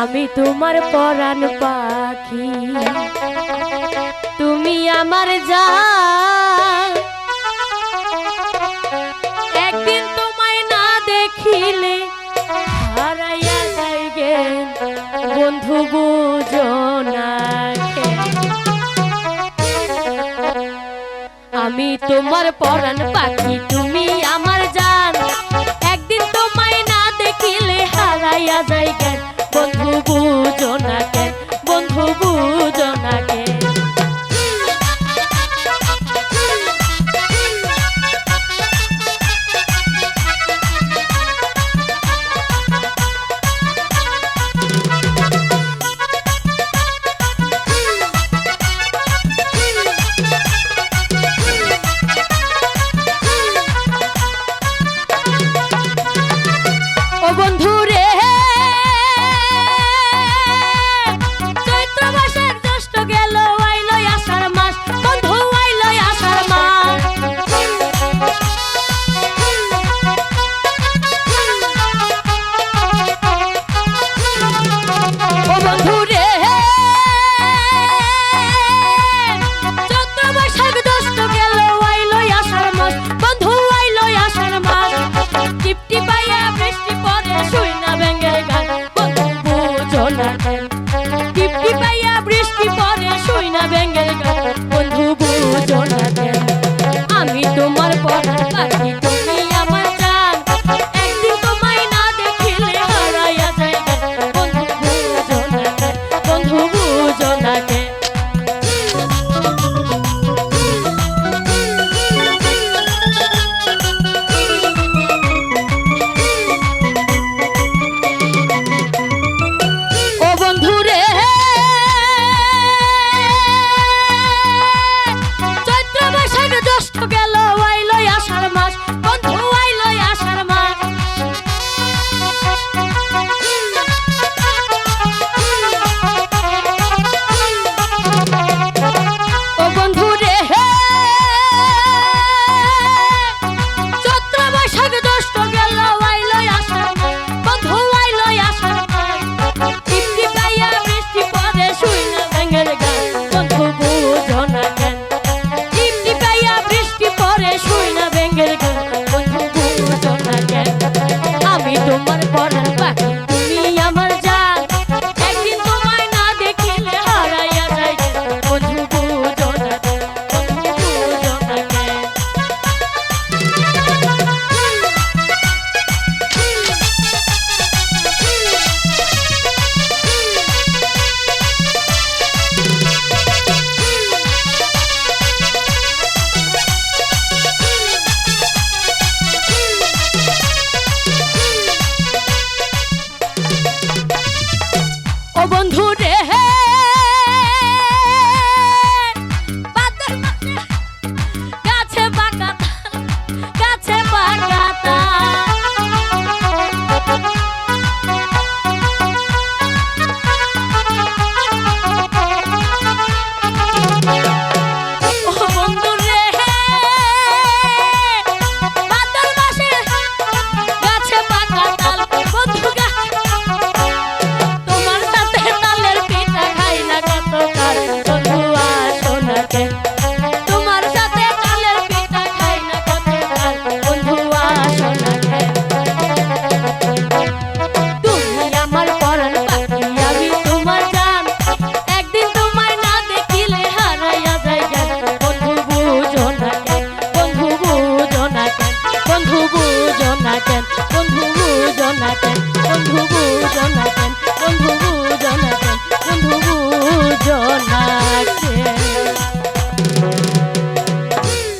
আমি তোমার পরাণ পাখি। তুমি আমার যা একদিন তোমায় না দেখিলে হারাইয়া যাইগে বন্ধু বুঝনা আমি তোমার পরাণ পাখি, তুমি বন্ধুরে টিপটি পাইয়া বৃষ্টি পরে শুই আমি তোমার পর পাখি que